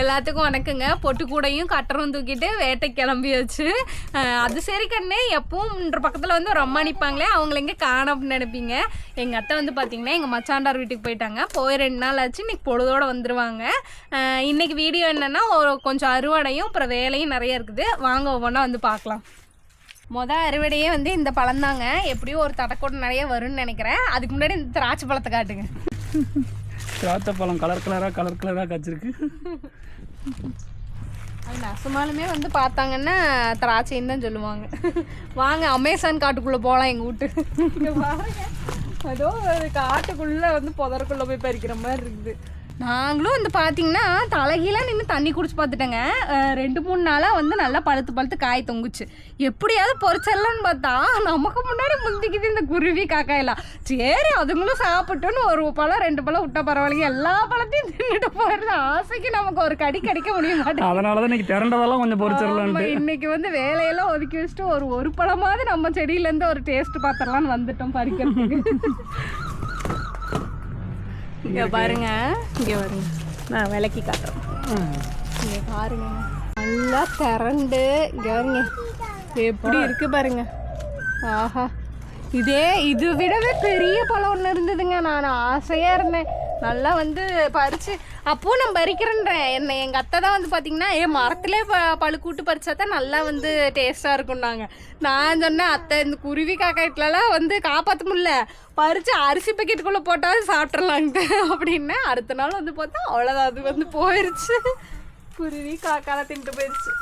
எல்லாத்துக்கும் வணக்கங்க. பொட்டு கூடையும் கட்டரும் தூக்கிட்டு வேட்டை கிளம்பியாச்சு அது சரி கண்ணே எப்பவும் இன்ற பக்கத்தில் வந்து ஒரு அம்மா நிற்பாங்களே அவங்கள எங்கே காணோம்னு நினைப்பீங்க. எங்கள் அத்தை வந்து பார்த்தீங்கன்னா எங்கள் மச்சாண்டார் வீட்டுக்கு போயிட்டாங்க. போய் ரெண்டு நாள் ஆச்சு இன்னைக்கு பொழுதோடு வந்துருவாங்க. இன்னைக்கு வீடியோ என்னென்னா ஒரு கொஞ்சம் அறுவடையும் அப்புறம் வேலையும் நிறைய இருக்குது. வாங்க ஒவ்வொன்றா வந்து பார்க்கலாம் மொதல் அறுவடையே வந்து இந்த பழம்தாங்க. எப்படியும் ஒரு தடக்கோடு நிறைய வரும்னு நினைக்கிறேன். அதுக்கு முன்னாடி இந்த திராட்சை பழத்தை காட்டுங்க. திராட்சை பழம் கலர் கலராக கலர் கலராக காய்ச்சிருக்கு. அது நசுமாலுமே வந்து பார்த்தாங்கன்னா திராட்சைன்னு தான் சொல்லுவாங்க. வாங்க அமேசான் காட்டுக்குள்ளே போகலாம் எங்கள் வீட்டு. இங்க பாருங்க. ஏதோ ஒரு காட்டுக்குள்ளே வந்து புதருக்குள்ளே போய் பறிக்கிற மாதிரி இருக்குது. நாங்களும் வந்து பார்த்தீங்கன்னா தலைகீழாக நின்று தண்ணி குடிச்சு பார்த்துட்டேங்க ரெண்டு மூணு நாளாக வந்து நல்லா பழுத்து பழுத்து காய் தொங்குச்சு. எப்படியாவது பொறிச்சிடலான்னு பார்த்தா நமக்கு முன்னாடி முந்திக்குது இந்த குருவி காக்காயெல்லாம். சரி அதுங்களும் சாப்பிட்டோன்னு ஒரு பழம் ரெண்டு பழம் விட்டா பரவாயில்லைங்க. எல்லா பழத்தையும் தின்னுட்டு போயிடுது ஆசைக்கு நமக்கு ஒரு கடி கடிக்க முடிய மாட்டேங்குது. அதனால தான் இன்னைக்கு திரண்டதெல்லாம் கொஞ்சம் ஆமா, பொறிச்சிடலான்ட்டு இன்னைக்கு வந்து வேலையெல்லாம் ஒதுக்கி வச்சுட்டு ஒரு ஒரு பழமாவது நம்ம செடியில இருந்து ஒரு டேஸ்ட் பாத்திரலாம்னு வந்துட்டோம் பறிக்கிறதுக்கு. இங்கே பாருங்க. இங்கே வருங்க நான் விளக்கி காட்டுறேன். இங்கே பாருங்க. நல்லா திரண்டு. இங்கே பாருங்க. எப்படி இருக்கு பாருங்க. ஆஹா. இதே இது விடவே பெரிய பழம் ஒன்று இருந்ததுங்க. நான் ஆசையாக இருந்தேன். நல்லா வந்து பறித்து அப்போ நான் பறிக்கிறேன்றேன். என்ன எங்கள் அத்தை தான் வந்து பார்த்தீங்கன்னா ஏ மரத்துலேயே ப பழுக்கூட்டு பறிச்சா தான் நல்லா வந்து டேஸ்ட்டாக இருக்கும்னாங்க. நான் சொன்னேன் அத்தை இந்த குருவி காக்காய்ட்டுலலாம் வந்து காப்பாற்ற முடியல. பறித்து அரிசி பக்கெட்டுக்குள்ளே போட்டாலும் சாப்பிட்றலாங்க அப்படின்னு அடுத்த நாள் வந்து பார்த்தா அவ்வளோதான் அது வந்து போயிடுச்சு குருவி காக்கால தின்ட்டு போயிடுச்சு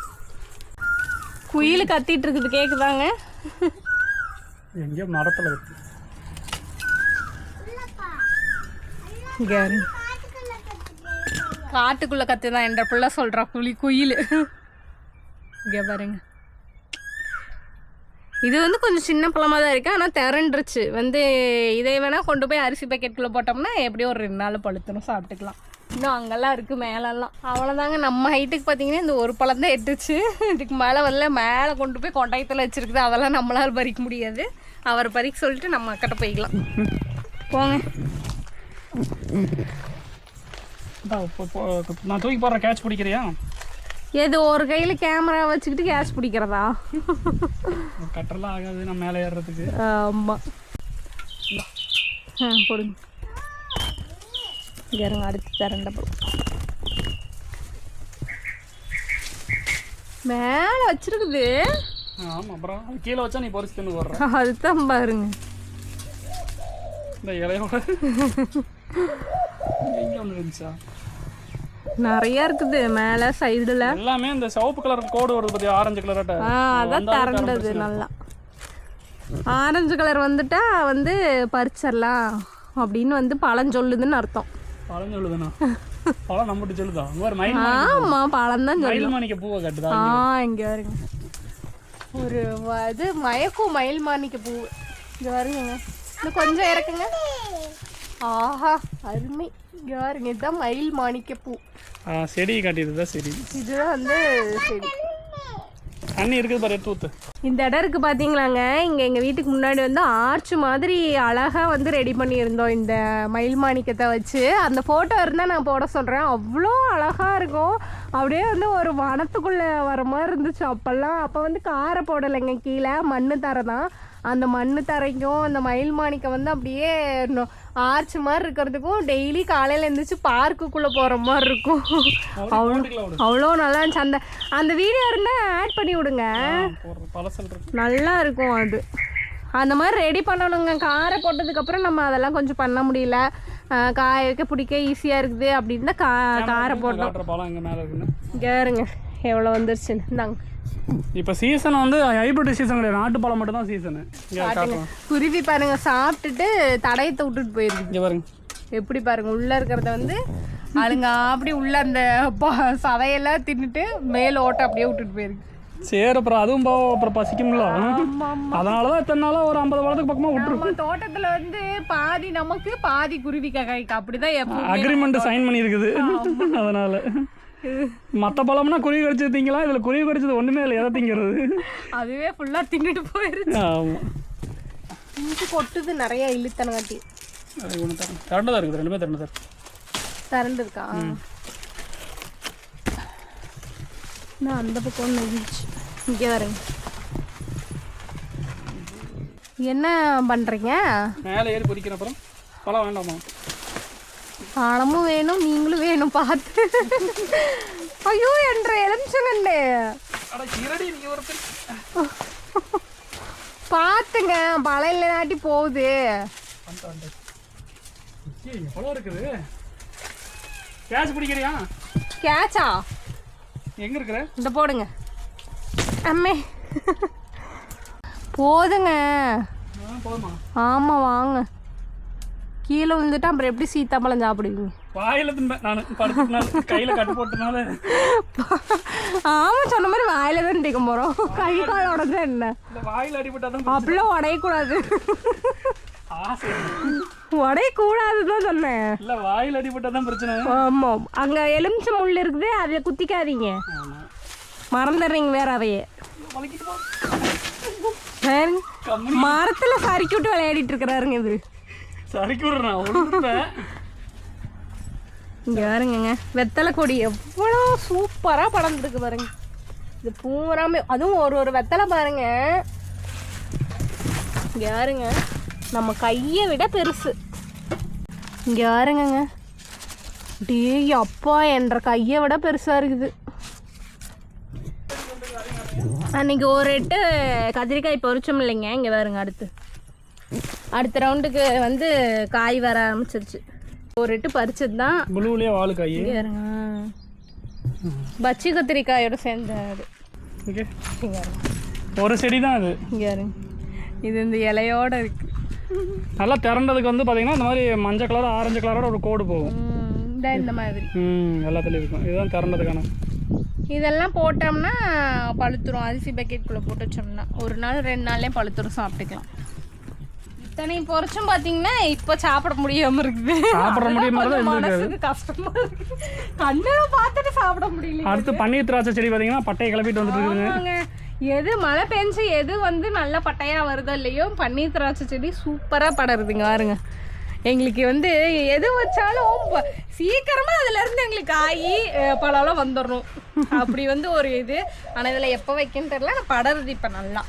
குயில் கத்திட்டு இருக்குது கேக்குதாங்க? எங்கேயோ மரத்தில் இருக்கு இங்க பாருங்க. கத்து தான் என்ற பிள்ளை சொல்கிறா புலி குயில். இங்கே பாருங்க. இது வந்து கொஞ்சம் சின்ன பழமாக தான் இருக்குது ஆனால் திரண்டுருச்சு. வந்து இதை வேணால் கொண்டு போய் அரிசி பேக்கெட்டுக்குள்ளே போட்டோம்னா எப்படியும் ஒரு ரெண்டு நாள் பழுத்தணும் சாப்பிட்டுக்கலாம். இன்னும் அங்கெல்லாம் இருக்குது மேலெல்லாம். அவ்வளோதாங்க நம்ம ஹைட்டுக்கு பார்த்தீங்கன்னா இந்த ஒரு பழம் தான் எட்டுச்சு. இதுக்கு மேலே வரல மேலே கொண்டு போய் கொண்டாயத்தில் வச்சுருக்குது. அதெல்லாம் நம்மளால் பறிக்க முடியாது. அவர் பறிக்க சொல்லிட்டு நம்ம அக்கிட்ட போய்க்கலாம். போங்க. நான் தூக்கி போடுற கேட்ச் பிடிக்கிறியா? எது ஒரு கையில் கேமரா வச்சுக்கிட்டு கேஷ் பிடிக்கிறதா? கட்டரெல்லாம் ஆகாது நான் மேலே ஏறுறதுக்கு. ஆமாம் ஆ போடுங்க. இருங்க அடுத்து திரண்ட பழம் மேலே வச்சிருக்குது. ஆமாம் அப்புறம் கீழே வச்சா நீ பொறிச்சு தின்னு போடுற. அதுதான் பாருங்க. இந்த இலையோட எங்கே ஒன்று இருந்துச்சா? நிறைய இருக்குது மேலே சைடில் எல்லாமே இந்த சிவப்பு கலர் கோடு வருது பத்தி ஆரஞ்சு கலராட்ட அதான் திரண்டது நல்லா. ஆரஞ்சு கலர் வந்துட்டா வந்து பறிச்சிடலாம் அப்படின்னு வந்து பழம் சொல்லுதுன்னு அர்த்தம். பழம் சொல்லுதுண்ணா பழம் நம்மகிட்ட சொல்லுதா? இங்க ஒரு மயில் ஆமாம் பழம் தான் மயில் மாணிக்க பூவை கட்டுதா ஆ இங்க பாருங்க. ஒரு இது மயக்கும் மயில் மாணிக்க பூ. இங்க பாருங்க. இன்னும் கொஞ்சம் இறக்குங்க. ஆஹா அருமை. பாருங்க இதுதான் மயில் மாணிக்க பூ ஆ செடி காட்டிடுதா சரி இதுதான் வந்து செடி. தண்ணி இருக்குது பாரு எடுத்து இந்த இடம் இருக்கு பாத்தீங்களாங்க. இங்க எங்க வீட்டுக்கு முன்னாடி வந்து ஆர்ச் மாதிரி அழகா வந்து ரெடி பண்ணியிருந்தோம் இந்த மயில் மாணிக்கத்தை வச்சு. அந்த போட்டோ இருந்தா நான் போட சொல்றேன். அவ்வளோ அழகா இருக்கும். அப்படியே வந்து ஒரு வனத்துக்குள்ள வர மாதிரி இருந்துச்சு அப்பெல்லாம். அப்போ வந்து காரை போடலைங்க கீழே. மண்ணு தரை தான் அந்த மண்ணு தரைக்கும் அந்த மயில் மாணிக்கம் வந்து அப்படியே ஆர்ச் மாதிரி இருக்கிறதுக்கும் டெய்லி காலையில் எழுந்திரிச்சு பார்க்குக்குள்ளே போகிற மாதிரி இருக்கும். அவ்வளோ அவ்வளோ நல்லா இருந்துச்சு. அந்த அந்த வீடியோ இருந்தால் ஆட் பண்ணி விடுங்க. நல்லா இருக்கும் அது. அந்த மாதிரி ரெடி பண்ணணுங்க. காரை போட்டதுக்கப்புறம் நம்ம அதெல்லாம் கொஞ்சம் பண்ண முடியல. காய வைக்க பிடிக்க ஈஸியாக இருக்குது அப்படின்னு தான் கா காரை போட்டோம் இங்கே இருங்க எவ்வளோ வந்துருச்சுன்னு. இந்தாங்க. இப்போ சீசன் வந்து ஹைபிரிட் சீசன் கிடையாது. நாட்டு பழம் மட்டும் தான் சீசனு குருவி பாருங்க சாப்பிட்டுட்டு தடயத்தை விட்டுட்டு போயிருக்கு இங்கே பாருங்க. எப்படி பாருங்க உள்ள இருக்கிறத வந்து அதுங்க அப்படி உள்ள அந்த சதையெல்லாம் தின்னுட்டு மேல் ஓட்ட அப்படியே விட்டுட்டு போயிருக்கு சரி அப்புறம் அதுவும் போக அப்புறம் பசிக்கும்ல. ஆமா அதனால தான் இத்தனை நாளாக ஒரு ஐம்பது பழத்துக்கு பக்கமாக விட்டுரும் நம்ம தோட்டத்துல வந்து பாதி நமக்கு பாதி குருவி காய்க்கு அப்படிதான் அக்ரிமெண்ட் சைன் பண்ணியிருக்குது. அதனால. மற்ற பழம்னா குருவி கடிச்சது திங்கலாம் இதில் குருவி கடிச்சது ஒன்றுமே இல்லை எதை திங்கிறது? அதுவே ஃபுல்லா தின்னுட்டு போயிருச்சு. ஆமாம் இஞ்சி கொட்டுது நிறைய இழுத்தனங்காட்டி அது ஒன்று தரேன் திரண்டு தான் இருக்குது ரெண்டுமே திரண்டு தான் திறந்துருக்கா நான் அந்த பக்கம் ஒன்று இருந்துச்சு இங்கே வரேங்க என்ன பண்ணுறீங்க மேலே ஏறி பொறிக்கிற அப்புறம் பழம் வேண்டாமா? பணமும் வேணும் நீங்களும் வேணும் பார்த்து ஐயோ என்ற எலுமிச்சங்கண்டு பார்த்துங்க பழம் இல்லைனாட்டி போகுது கேட்ச் பிடிக்கிறியா கேட்சா எங்க இருக்கிற இந்த போடுங்க அம்மே போதுங்க ஆ, போதுமா ஆமாம் வாங்க கீழே விழுந்துட்டா அப்புறம் எப்படி சீத்தாப்பழம் சாப்பிடுவீங்க? வாயில தின்பேன் நான் படுத்துனால கையில கட்டு போட்டனால ஆமாம் சொன்ன மாதிரி வாயில தான் டிக்க போகிறோம் கை கால் உடஞ்சா என்ன? வாயில அப்படிலாம் உடையக்கூடாது. தான் சொன்னேன். இல்ல வாயில பிரச்சனை. அங்கே எலுமிச்சை முள் இருக்குது அதில் குத்திக்காதீங்க. மறந்துடுறீங்க வேற அதையே. மரத்துல சறுக்கி விட்டு விளையாடிட்டு இருக்கிறாருங்க இது சரிக்கு விடுறேன் ஒழுங்குப்பேன் இங்க பாருங்கங்க வெத்தலை கொடி எவ்வளோ சூப்பரா படர்ந்துருக்கு பாருங்க. இது பூராமே அதுவும் ஒரு ஒரு வெத்தலை பாருங்க. இங்க பாருங்க நம்ம கையை விட பெருசு. இங்க யாருங்கங்க டேய் அப்பா என்ற கையை விட பெருசா இருக்குது. அன்னைக்கு ஒரு எட்டு கத்திரிக்காய் பொறிச்சோம் இல்லைங்க இங்கே பாருங்க அடுத்து. அடுத்த ரவுண்டுக்கு வந்து காய் வர ஆரம்பிச்சிருச்சு. ஒரு எட்டு பறிச்சது தான் புழுவுலயே வாழு காய்? இங்கே பாருங்க. பச்சி கத்திரிக்காயோட ஓகே. இங்கே பாருங்க. ஒரு செடி தான் அது. இங்கே இது இந்த இலையோட இருக்கு. நல்லா திறந்ததுக்கு வந்து பார்த்தீங்கன்னா இந்த மாதிரி மஞ்சள் கலர் ஆரஞ்சு கலரோட ஒரு கோடு போகும். இந்த மாதிரி. ம் எல்லாத்துலேயும் இருக்கும். இதுதான் திறந்ததுக்கான. இதெல்லாம் போட்டோம்னா பழுத்துரும். அரிசி பக்கெட்டுக்குள்ளே போட்டு வச்சோம்னா ஒரு நாள் ரெண்டு நாள்லேயே பழுத்துரும் சாப்பிட்டுக்கலாம். இத்தனை பொரிச்சும் பார்த்தீங்கன்னா இப்போ சாப்பிட முடியாம இருக்குது. சாப்பிட முடியாம தான். மனசுக்கு கஷ்டமா இருக்கு. கண்ணுல பார்த்துட்டு சாப்பிட முடியல அடுத்து பன்னீர் திராட்சை செடி பார்த்தீங்கன்னா பட்டையை கிளப்பிட்டு வந்துட்டு எது மழை பெஞ்சு எது வந்து நல்ல பட்டையா வருதோ இல்லையோ பன்னீர் திராட்சை செடி சூப்பரா படருதுங்க பாருங்க. எங்களுக்கு வந்து எது வச்சாலும் சீக்கிரமா அதுல இருந்து எங்களுக்கு காய் பழம்லாம் வந்துடணும் அப்படி வந்து ஒரு இது. ஆனா இதுல எப்ப வைக்கன்னு தெரியல படருது இப்ப நல்லா.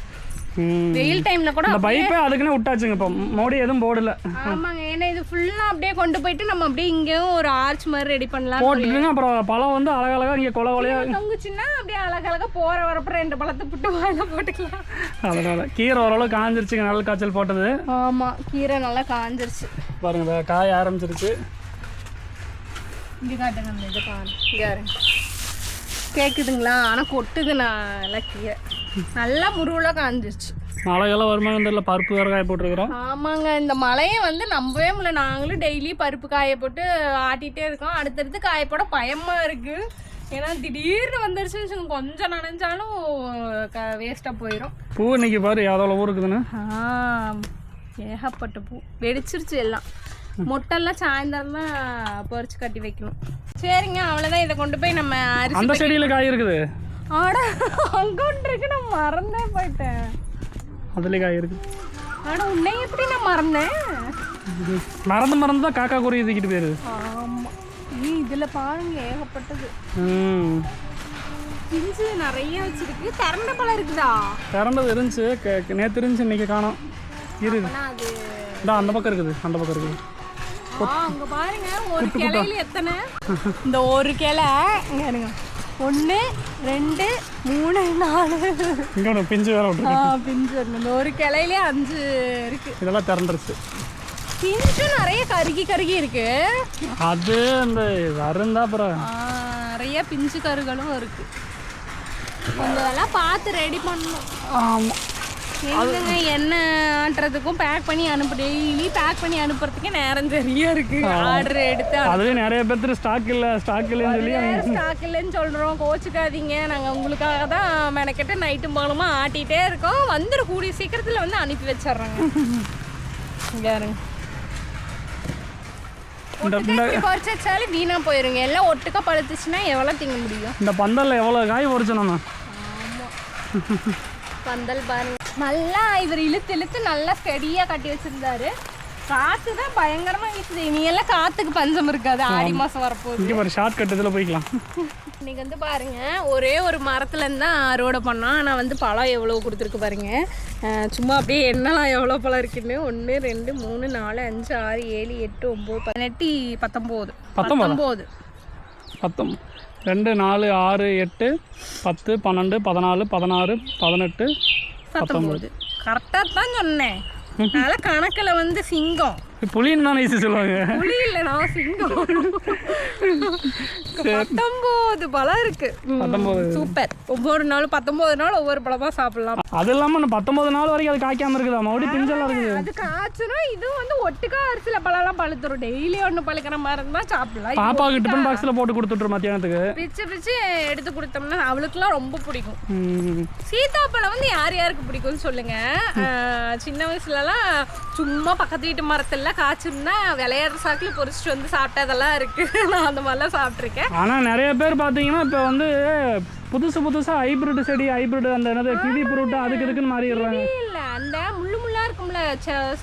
வெயில் டைம்ல கூட இந்த பைப்பே அதுக்குன்னு விட்டாச்சுங்க இப்போ. மோடி எதுவும் போடல. ஆமாங்க ஏன்னா இது ஃபுல்லா அப்படியே கொண்டு போயிட்டு நம்ம அப்படியே இங்கேயும் ஒரு ஆர்ச் மாதிரி ரெடி பண்ணலாம் போட்டுட்டுங்க அப்புறம் பழம் வந்து அழகழகா இங்கே கொலை கொலையா தொங்குச்சுன்னா அப்படியே அழகழகா போற வரப்ப ரெண்டு பழத்தை புட்டு வாயில போட்டுக்கலாம். அதனால கீரை ஓரளவு காஞ்சிருச்சுங்க நல்ல காய்ச்சல் போட்டது. ஆமா கீரை நல்லா காஞ்சிருச்சு. பாருங்க காய ஆரம்பிச்சிருச்சு. இங்க காட்டுங்க அந்த இது பாருங்க. கேக்குதுங்களா? ஆனா கொட்டுது நல்லா கீரை. நல்லா முருகுல காஞ்சிருச்சு. மழையெல்லாம் வருமானம் தெரியல பருப்பு வேற காய போட்டுருக்குறோம் ஆமாங்க இந்த மழையை வந்து நம்பவே முடியல. நாங்களும் டெய்லி பருப்பு காய போட்டு ஆட்டிகிட்டே இருக்கோம். அடுத்தடுத்து காய போட பயமா இருக்கு. ஏன்னா திடீர்னு வந்துருச்சுன்னு வச்சுக்கோங்க, கொஞ்சம் நனைஞ்சாலும் க வேஸ்ட்டாக போயிடும் பூ இன்னைக்கு பாரு எவ்வளோ ஊர் இருக்குதுன்னு. ஏகப்பட்ட பூ. வெடிச்சிருச்சு எல்லாம். மொட்டெல்லாம் சாயந்தரம் தான் பறிச்சு கட்டி வைக்கணும். சரிங்க அவ்வளோதான் இதை கொண்டு போய் நம்ம அந்த செடியில் காய் இருக்குது. ஆட அங்கே ஒன்று இருக்கு நான் மறந்தே போயிட்டேன். அதுலேயே காய் இருக்குது ஆட உன்னை எப்படி நான் மறந்தேன்? மறந்து மறந்து தான் காக்கா குருவி தூக்கிட்டு போயிருது ஆமாம் நீ இதில் பாருங்க ஏகப்பட்டது. ம். பிஞ்சு நிறைய வச்சிருக்கு. திறந்த பழம் இருக்குதா? திறந்தது இருந்துச்சு. நேற்று இருந்துச்சு இன்னைக்கு காணோம். இரு இந்த அந்த பக்கம் இருக்குது. அந்த பக்கம் இருக்குது. அங்க பாருங்க ஒரு கிளையில எத்தனை? இந்த ஒரு கிளை. இங்க இருங்க. ஒன்று ரெண்டு மூணு நாலு. இங்கே ஒன்று பிஞ்சு வேற விட்ருக்கு ஆ பிஞ்சு இருக்கு இந்த ஒரு கிளையிலே அஞ்சு இருக்கு. இதெல்லாம் திறந்துருச்சு. பிஞ்சு நிறைய கருகி கருகி இருக்கு. அது அந்த வருந்தா அப்புறம். நிறைய பிஞ்சு கருகளும் இருக்கு. கொஞ்சம் இதெல்லாம் பார்த்து ரெடி பண்ணணும். ஆமாம் எங்கங்க எண்ணெய் ஆட்டுறதுக்கும் பேக் பண்ணி அனுப்பு டெய்லி பேக் பண்ணி அனுப்புறதுக்கே நேரம் சரியா இருக்கு. ஆர்டர் எடுத்து அதுலேயே நிறைய பேர்த்து ஸ்டாக் இல்லை ஸ்டாக் இல்லைன்னு சொல்லி ஸ்டாக் இல்லைன்னு சொல்கிறோம் கோச்சுக்காதீங்க. நாங்கள் உங்களுக்காக தான் மெனக்கெட்டு நைட்டும் பகலுமா ஆட்டிகிட்டே இருக்கோம். வந்துடும் கூடிய சீக்கிரத்தில் வந்து அனுப்பி வச்சிடுறாங்க. இங்கே இருங்க இந்த இந்த குறைச்சி வச்சாலும் வீணாக போயிருங்க. எல்லாம் ஒட்டுக்கா பழுத்துச்சுன்னா எவ்வளோ திங்க முடியும்? இந்த பந்தலில் எவ்வளோ காய் பொறிச்சோம் நம்ம பந்தல் பாருங்க. நல்லா இவர் இழுத்து இழுத்து நல்லா ஸ்டெடியாக கட்டி வச்சிருந்தாரு. காத்து தான் பயங்கரமா வீசுது. இனி எல்லாம் காத்துக்கு பஞ்சம் இருக்காது. ஆடி மாசம் வரப்போகுது. இங்கே ஒரு ஷார்ட் கட் இதில் போய்க்கலாம். இன்னைக்கு வந்து பாருங்க ஒரே ஒரு மரத்துல இருந்து தான் அறுவடை பண்ணோம். ஆனால் வந்து பழம் எவ்வளோ கொடுத்துருக்கு பாருங்க. சும்மா அப்படியே என்னலாம் எவ்வளோ பழம் இருக்குன்னு. ஒன்று ரெண்டு மூணு நாலு அஞ்சு ஆறு ஏழு எட்டு ஒம்பது பதினெட்டு பத்தொம்போது? பத்தொம்போது. பத்தொம் ரெண்டு நாலு ஆறு எட்டு பத்து பன்னெண்டு பதினாலு பதினாறு பதினெட்டு பத்தொம்போது கரெக்டாக தான் சொன்னேன். அதனால் கணக்கில் வந்து சிங்கம். புளின்னு தானே ஈஸி சொல்லுவாங்க. புலி இல்லை நான் சிங்கம் பத்தொம்போது பழம் இருக்கு. சூப்பர். ஒவ்வொரு நாளும் பத்தொம்போது நாள் ஒவ்வொரு பழமா சாப்பிடலாம். அது இல்லாமல் இன்னும் பத்தொம்பது நாள் வரைக்கும் அது காய்க்காம இருக்குதா? மறுபடியும் பிஞ்செல்லாம் இருக்குது. அது காய்ச்சணும் இது வந்து ஒட்டுக்கா அரிசியில் பழம்லாம் பழுத்துரும். டெய்லி ஒன்று பழுக்கிற மாதிரி இருந்தால் சாப்பிடலாம். பாப்பாவுக்கு டிஃபன் பாக்ஸில் போட்டு கொடுத்துட்ரு மத்தியானத்துக்கு. பிச்சு பிச்சு எடுத்து கொடுத்தோம்னா அவளுக்குலாம் ரொம்ப பிடிக்கும். ம். சீதாப்பழம் வந்து யார் யாருக்கு பிடிக்கும்னு சொல்லுங்க. சின்ன வயசுலலாம் சும்மா பக்கத்து வீட்டு மரத்துல காய்ச்சிருந்தா விளையாடுற சாக்கில் பொரிச்சிட்டு வந்து சாப்பிட்டதெல்லாம் இருக்கு. நான் அந்த மாதிரிலாம் சாப்பிட்ருக்கேன் ஆனால் நிறைய பேர் பார்த்தீங்கன்னா இப்போ வந்து புதுசு புதுசாக ஹைப்ரிட் செடி ஹைப்ரிட் அந்த என்னது கிவி ஃப்ரூட்டு அதுக்கு இதுக்குன்னு மாறிடுறாங்க. இல்ல அந்த முள்ளு முள்ளா இருக்கும்ல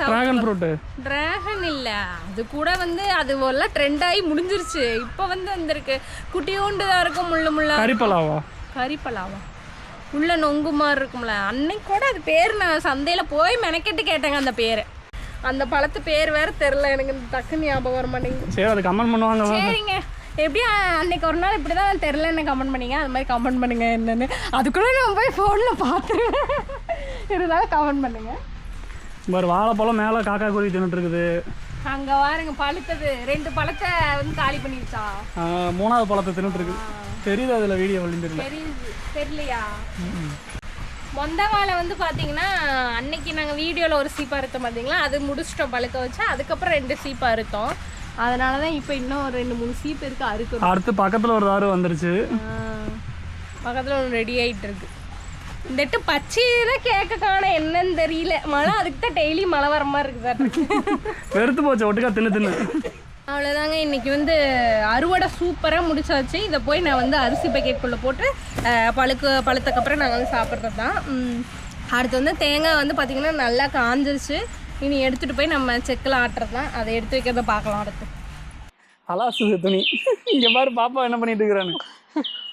ட்ராகன் ஃப்ரூட்டு டிராகன் இல்ல. அது கூட வந்து அது எல்லாம் ட்ரெண்ட் ஆகி முடிஞ்சிருச்சு. இப்போ வந்து வந்திருக்கு. குட்டியோண்டு தான் இருக்கும் முள்ளு முள்ளா கரிப்பலாவா கறிப்பலாவா? உள்ள நொங்கு மாதிரி இருக்கும்ல. அன்னைக்கு கூட அது பேர் நான் சந்தையில போய் மெனக்கெட்டு கேட்டேங்க அந்த பேரை. அந்த பழத்து பேர் வேற தெரில எனக்கு இந்த டக்குன்னு ஞாபகம் வர மாட்டேங்குது. சரி அது கமெண்ட் பண்ணுவாங்க. சரிங்க. எப்படியும் அன்னைக்கு ஒரு நாள் இப்படி தான் தெரிலன்னு கமெண்ட் பண்ணீங்க? அது மாதிரி கமெண்ட் பண்ணுங்க என்னன்னு. அதுக்குள்ள நான் போய் ஃபோனில் பார்த்துருவேன். இருந்தாலும் கமெண்ட் பண்ணுங்க. பாரு வாழைப்பழம் மேலே காக்கா குருவி தின்னுட்டு இருக்குது. அங்க வாருங்க பழுத்தது. ரெண்டு பழத்தை வந்து காலி பண்ணிருச்சா ஆஹ், மூணாவது பழத்தை தின்னுட்டு இருக்குது தெரியுது அதில் வீடியோ தெரியல. தெரியுது. தெரியலையா? மொந்த வாழை வந்து பார்த்தீங்கன்னா அன்னைக்கு நாங்கள் வீடியோவில் ஒரு சீப்பா அறுத்தோம் பார்த்தீங்களா அது முடிச்சிட்டோம் பழுக்க வச்சா. அதுக்கப்புறம் ரெண்டு சீப்பா அறுத்தோம். அதனால தான் இப்போ இன்னும் ஒரு ரெண்டு மூணு சீப்பு இருக்கு அறுக்கணும். அடுத்து பக்கத்தில் ஒரு தாறு வந்துருச்சு. பக்கத்தில் ஒன்று ரெடி ஆகிட்டு இருக்கு இந்த எட்டு பச்சை தான் கேட்க காண என்னன்னு தெரியல. மழை அதுக்கு தான் டெய்லி மழை வர மாதிரி இருக்குது வெறுத்து போச்சு ஒட்டுக்கா தின்னு தின்னு. அவ்வளோதாங்க இன்னைக்கு வந்து அறுவடை சூப்பராக முடிச்சாச்சு. இதை போய் நான் வந்து அரிசி பேக்கெட்குள்ளே போட்டு பழுக்கு பழுத்தக்கப்புறம் நாங்கள் வந்து சாப்பிட்றது தான் அடுத்து வந்து தேங்காய் வந்து பார்த்திங்கன்னா நல்லா காஞ்சிருச்சு. இனி எடுத்துகிட்டு போய் நம்ம செக்கில் ஆட்டுறது தான் அதை எடுத்து வைக்கிறத பார்க்கலாம் அடுத்து. அலாசுது துணி. இங்கே பாரு பாப்பா என்ன பண்ணிட்டு இருக்கிறான்னு.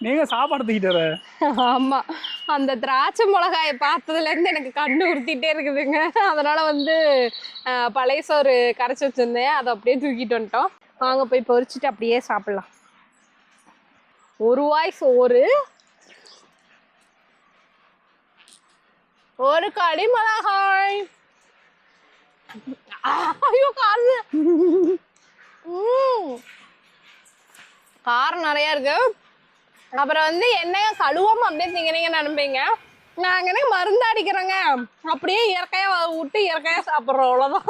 நீங்கள் சாப்பாடு தூக்கிட்டு வர. ஆமாம் அந்த திராட்சை மிளகாயை பார்த்ததுலேருந்து எனக்கு கண்ணு உறுத்திட்டே இருக்குதுங்க. அதனால் வந்து பழைய சோறு கரைச்சி வச்சுருந்தேன். அதை அப்படியே தூக்கிட்டு வந்துட்டோம். வாங்க போய் பொறிச்சிட்டு அப்படியே சாப்பிட்லாம். ஒரு வாய் சோறு. ஒரு கடி மிளகாய். ஐயோ காரம் காரம் நிறையா இருக்கு. அப்புறம் வந்து என்னங்க கழுவாம அப்படியே திங்கிறீங்கன்னு நினைப்பீங்க நாங்க என்ன மருந்து அடிக்கிறோங்க? அப்படியே இயற்கையா விட்டு இயற்கையா சாப்பிட்றோம் அவ்வளோதான்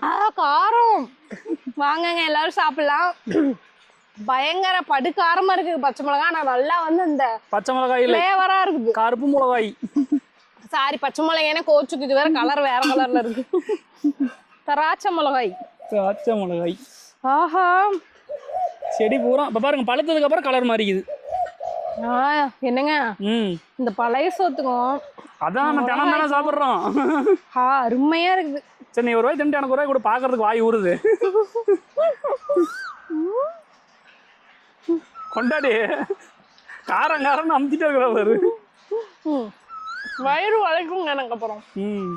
ஆ காரம். வாங்கங்க எல்லாரும் சாப்பிடலாம். பயங்கர படுகாரமா இருக்குது. பச்சை மிளகா நான் நல்லா வந்து இந்த பச்சை மிளகாய் ஃப்ளேவரா இருக்குது. கருப்பு மிளகாய். சாரி பச்சை மிளகாய்னே கோச்சுக்கு இது வேற கலர் வேற கலர்ல இருக்கு. திராட்சை மிளகாய். பச்சை மிளகாய். ஆஹா. செடி பூரா இப்போ பாருங்க பழுத்ததுக்கு அப்புறம் கலர் மாறிக்குது. ஆ என்னங்க? ம். இந்த பழைய சோத்துக்கும் அதான் நம்ம தினம் தானே சாப்பிட்றோம். ஆ அருமையா இருக்குது. சரி நீ ஒரு ரூபாய் தின்ட்டு எனக்கு ஒரு ரூபாய் கூட பார்க்கறதுக்கு வாய் ஊறுது. கொண்டாடி. காரம் காரம்னு அமுத்திட்டே இருக்கிற பாரு. ம். வயிறு வளைக்குங்க எனக்கு அப்புறம். ம்.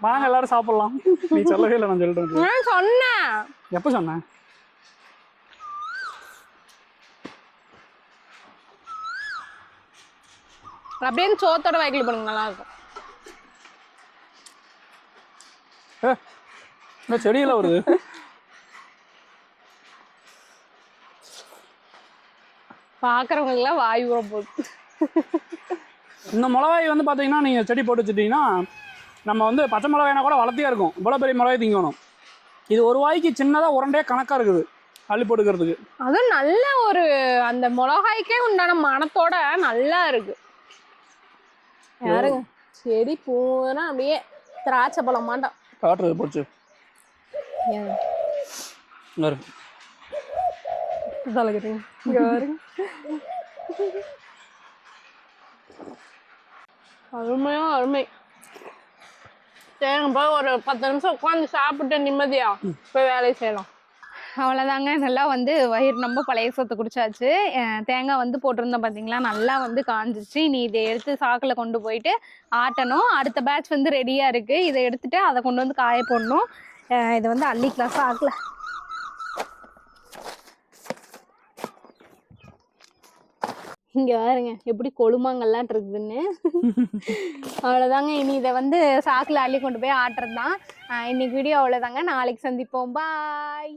வாங்க எல்லாரும் சாப்பிடலாம். நீ சொல்லவே இல்லை நான் சொல்லிட்டேன். நான் சொன்னேன். எப்போ சொன்னேன் அப்படியே சோத்தோட வைக்கல் பண்ணுங்க நல்லா இருக்கும் ஏ இந்த செடியில் வருது? பார்க்குறவங்களுக்குலாம் வாய் ஊற போகுது. இந்த மிளகாய் வந்து பார்த்தீங்கன்னா நீங்கள் செடி போட்டு வச்சுட்டீங்கன்னா நம்ம வந்து பச்சை மிளகாய்னா கூட வளர்த்தியா இருக்கும். இவ்வளோ பெரிய மிளகாய் திங்கணும். இது ஒரு வாய்க்கு சின்னதாக உரண்டே கணக்காக இருக்குது அள்ளி போட்டுக்கிறதுக்கு. அதுவும் நல்ல ஒரு அந்த மிளகாய்க்கே உண்டான மனத்தோட நல்லா இருக்கு. யாருங்க? செடி பூரா அப்படியே திராட்சை பழம் மாட்டோம். காட்டுறது போச்சு. அருமையா அருமை. சரி போய் ஒரு பத்து நிமிஷம் உட்காந்து சாப்பிட்டு நிம்மதியா போய் வேலையை செய்யலாம். அவ்வளோதாங்க நல்லா வந்து வயிறு ரொம்ப பழைய சத்து குடிச்சாச்சு. தேங்காய் வந்து போட்டிருந்தோம் பார்த்தீங்களா நல்லா வந்து காஞ்சிச்சு நீ இதை எடுத்து சாக்கில் கொண்டு போயிட்டு ஆட்டணும். அடுத்த பேட்ச் வந்து ரெடியாக இருக்குது இதை எடுத்துகிட்டு அதை கொண்டு வந்து காய போடணும். இதை வந்து அள்ளிக்கலாம் சாக்கில். இங்கே பாருங்க எப்படி கொழுமாங்கல்லாம் இருக்குதுன்னு. அவ்வளோதாங்க இனி இதை வந்து சாக்கில் அள்ளி கொண்டு போய் ஆட்டுறது தான் இன்னைக்கு வீடியோ அவ்வளோதாங்க நாளைக்கு சந்திப்போம். பாய்